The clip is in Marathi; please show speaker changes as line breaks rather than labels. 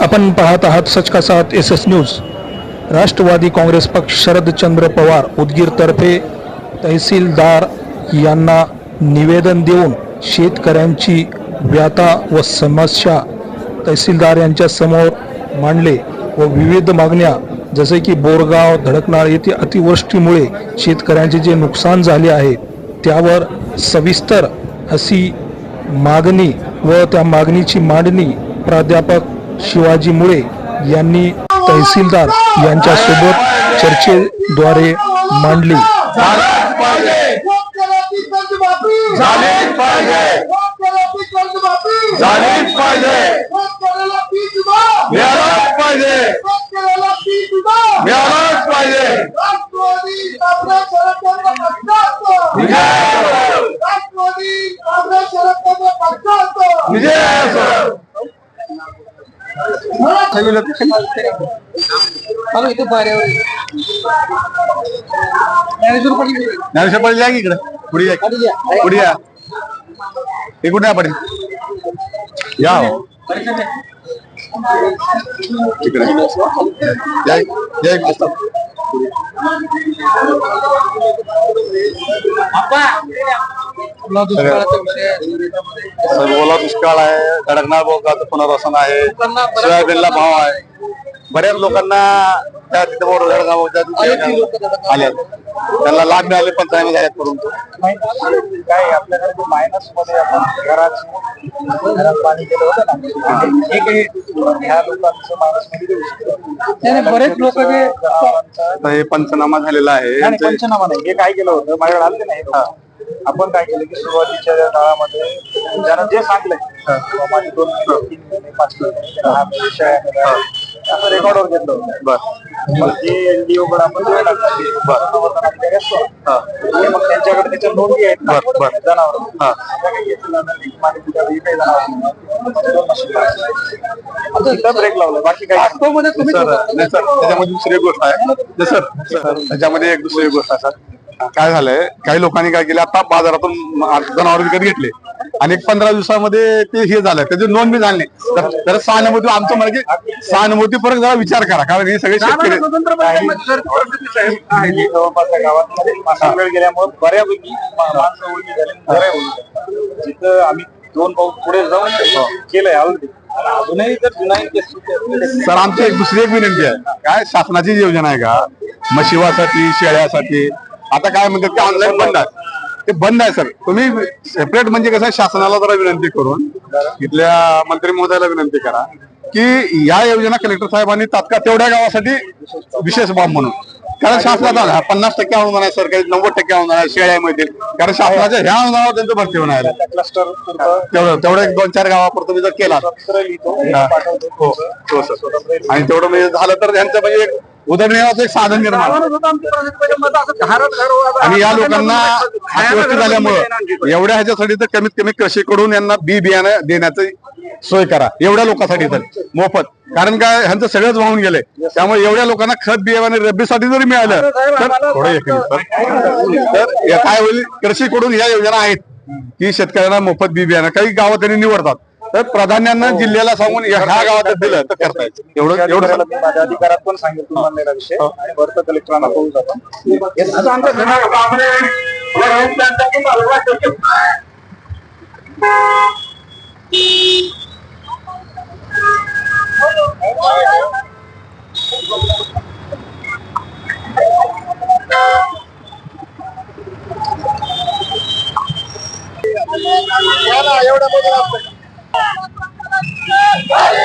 आपण पाहत आहात सचका साथ S S news Rashtravadi Congress पक्ष शरदचंद्र पवार उदगीरतर्फे तहसीलदार यांना निवेदन देऊन शेतकऱ्यांची व्याता व समस्या तहसीलदार यांच्या समोर मांडले व विविध मागण्या जसे की बोरगाव धडकनाळ येथे अतिवृष्टीमुळे शेतकऱ्यांचे जे नुकसान झाले आहे त्यावर सविस्तर अशी मागणी व त्या मागणीची मांडणी प्राध्यापक शिवाजी मुळे यांनी तहसीलदार यांच्यासोबत चर्चेद्वारे मांडली
विजय
राष्ट्रवादी काँग्रेस शरदचंद्र पक्षाचं
विजय असो. ज्ञानेश्वर पाटील या की इकडे? पुढे या. पुढे या. हे कुठे या पाटील? या हो. इकडे. या या. सर ओला दुष्काळ आहे धडकणार बोलगाचं पुनर्वसन आहे सोयाबीनला भाव आहे. बऱ्याच लोकांना त्या तिथे मोठं धडगाव आले. त्यांना लाभ मिळाले पंचायत झाल्यात परंतु.
काय आपल्याकडे? मायनसमध्ये आपण घराची घरात पाणी गेलं होतं ना. हे काही ह्या लोकांचं मायनसमध्ये देऊ शकतो. बरेच लोक
हे पंचनामा झालेला आहे.
पंचनामा नाही. हे काय केलं होतं? माझ्याकडे आले नाही. आपण काय केलं की सुरुवातीच्या काळामध्ये ज्यांना जे सांगलंय किंवा माझे दोन महिने, तीन महिने पाच त्यांना हा विषय. असं रेकॉर्डवर घेतलं होतं.
बर.
मग जे एलडीओ कडे आपण आणि मग त्यांच्याकडे त्याच्या नोंदी आहेत. जनावर
हा.
ब्रेक लावला. बाकी काही
त्याच्यामध्ये दुसरी गोष्ट आहे. सर त्याच्यामध्ये एक दुसरी गोष्ट आहे सर. काय झालंय? काही लोकांनी काय केलं? आता बाजारातून जनावर विकत घेतले. आणि एक पंधरा दिवसामध्ये ते हे झालं. त्याची नोंद बी झाली नाही. तर- सहानुभूती आमचं म्हणजे सहानुभूती परत जरा विचार करा. कारण हे सगळे शेतकरी
गावात गेल्यामुळे बऱ्यापैकी. जिथं आम्ही दोन पाऊस पुढे जाऊन केलंय अजूनही. जुनाई केस
सर आमची एक दुसरी एक विनंती आहे. काय शासनाची योजना आहे का? म्हशिवासाठी शेळ्यासाठी? आता काय म्हणतात की ऑनलाईन बंद आहे. ते बंद आहे सर तुम्ही सेपरेट म्हणजे कसं शासनाला जरा विनंती करून इथल्या मंत्री महोदयाला विनंती करा की या योजना कलेक्टर साहेबांनी तात्काळ तेवढ्या गावासाठी विशेष बाब म्हणून. कारण शासनाचा पन्नास टक्के अनुदान आहे सरकारी नव्वद टक्के अनुदान आहे शेळ्या मिळतील. कारण शासनाच्या ह्या अनुदानावर त्यांचं भरती होणार आहे.
क्लस्टर
तेवढं तेवढं एक दोन चार गावापुरतं तुम्ही जर केला. हा. हो सर आणि तेवढं म्हणजे झालं तर त्यांचं म्हणजे उदरनिर्वाहाचं एक साधन निर्माण. आणि या लोकांना अतिवृष्टी झाल्यामुळं एवढ्या ह्याच्यासाठी तर कमीत कमी कृषीकडून यांना बी बियाणं देण्याची सोय करा. एवढ्या लोकांसाठी तर. मोफत. कारण काय ह्यांचं सगळंच वाहून गेले. त्यामुळे एवढ्या लोकांना खत बियाणे रब्बीसाठी जरी मिळालं तर थोडं एक. तर काय होईल कृषीकडून या योजना आहेत. की शेतकऱ्यांना मोफत बी बियाणं. काही गावं त्यांनी निवडतात. तर प्राधान्यानं जिल्ह्याला सांगून ह्या गावात दिलं. तर करता येईल. एवढं एवढं
मी माझ्या अधिकारात पण सांगेल तुम्हाला मानलेला विषय. आणि भरत कलेक्टरांना
एवढं Fire!